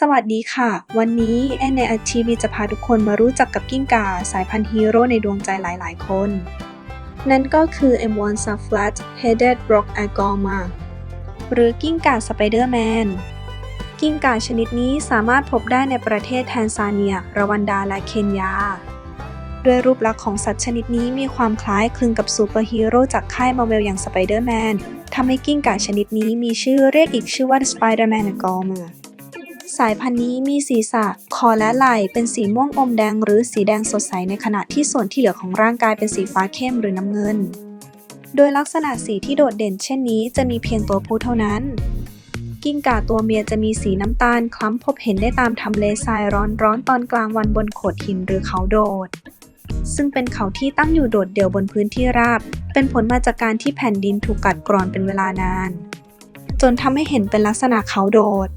สวัสดีค่ะ วันนี้แอนในอาทีวีจะพาทุกคนมารู้จักกับกิ้งก่าสายพันธุ์ฮีโร่ในดวงใจหลาย ๆ คน นั่นก็คือ M1 Subflat Headed Rock Agama หรือกิ้งก่าสไปเดอร์แมน กิ้งก่าชนิดนี้สามารถพบได้ในประเทศแทนซาเนีย รวันดา และเคนยา ด้วยรูปลักษณ์ของสัตว์ชนิดนี้มีความคล้ายคลึงกับซูเปอร์ฮีโร่จากค่ายมาเวลอย่างสไปเดอร์แมนทำให้กิ้งก่าชนิดนี้มีชื่อเรียกอีกชื่อว่า Spider-Man Agama สายพันธุ์นี้มีศีรษะ คอและไหล่เป็นสีม่วงอมแดงหรือสีแดงสดใสในขณะที่ส่วนที่เหลือของร่างกายเป็นสีฟ้าเข้มหรือน้ำเงิน โดยลักษณะสีที่โดดเด่นเช่นนี้จะมีเพียงตัวผู้เท่านั้น กิ้งก่าตัวเมียจะมีสีน้ำตาลคล้ำพบเห็นได้ตามทำเลทรายร้อนๆตอนกลางวันบนโขดหินหรือเขาโดด ซึ่งเป็นเขาที่ตั้งอยู่โดดเดี่ยวบนพื้นที่ราบ เป็นผลมาจากการที่แผ่นดินถูกกัดกร่อนเป็นเวลานาน จนทำให้เห็นเป็นลักษณะเขาโดด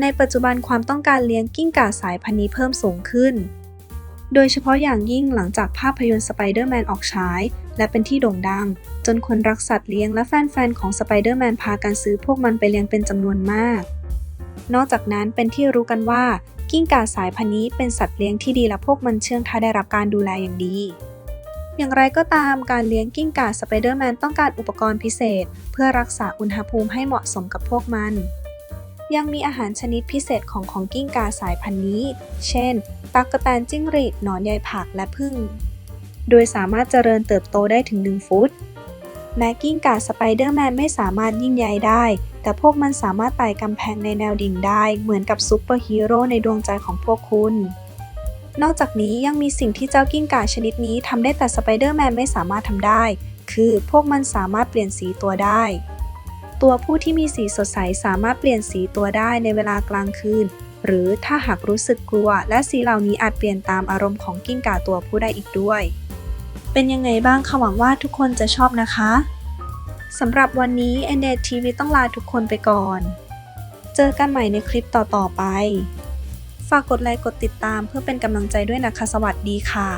ในปัจจุบันความต้องการเลี้ยงกิ้งก่าสายพันธุ์นี้เพิ่มสูงขึ้น โดยเฉพาะอย่างยิ่งหลังจากภาพยนตร์สไปเดอร์แมนออกฉาย และเป็นที่โด่งดัง จนคนรักสัตว์เลี้ยงและแฟนๆ ของสไปเดอร์แมนพากันซื้อพวกมันไปเลี้ยงเป็นจำนวนมาก นอกจากนั้นเป็นที่รู้กันว่า กิ้งก่าสายพันธุ์นี้เป็นสัตว์เลี้ยงที่ดีและพวกมันเชื่องถ้าได้รับการดูแลอย่างดีอย่างไรก็ตามการเลี้ยงกิ้งก่าสไปเดอร์แมนต้องการอุปกรณ์พิเศษ เพื่อรักษาอุณหภูมิให้เหมาะสมกับพวกมัน ยังมีอาหารชนิดพิเศษของของกิ้งก่าสายพันธุ์นี้ เช่น ตั๊กแตนจิ้งหรีด หนอนใยผักและผึ้งโดยสามารถเจริญเติบโตได้ถึง 1 ฟุต แม้กิ้งก่าสไปเดอร์แมนไม่สามารถยิ่งใหญ่ได้ แต่พวกมันสามารถไต่กำแพงในแนวดิ่งได้ เหมือนกับซูเปอร์ฮีโร่ในดวงใจของพวกคุณ นอกจากนี้ยังมีสิ่งที่เจ้ากิ้งก่าชนิดนี้ทำได้แต่สไปเดอร์แมนไม่สามารถทำได้ คือพวกมันสามารถเปลี่ยนสีตัวได้ ตัวผู้ที่มีสีสดใสสามารถเปลี่ยนสีตัวได้ในเวลากลางคืน หรือถ้าหากรู้สึกกลัว และสีเหล่านี้อาจเปลี่ยนตามอารมณ์ของกิ้งก่าตัวผู้ได้อีกด้วย เป็นยังไงบ้างคะหวังว่าทุกคนจะชอบนะคะสำหรับวันนี้ n d อ TV ต้องลาทุกคนไปก่อน เจอกันใหม่ในคลิปต่อๆไป ฝากกดไลค์กดติดตามเพื่อเป็นกำลังใจด้วยนะคะ สวัสดีค่ะ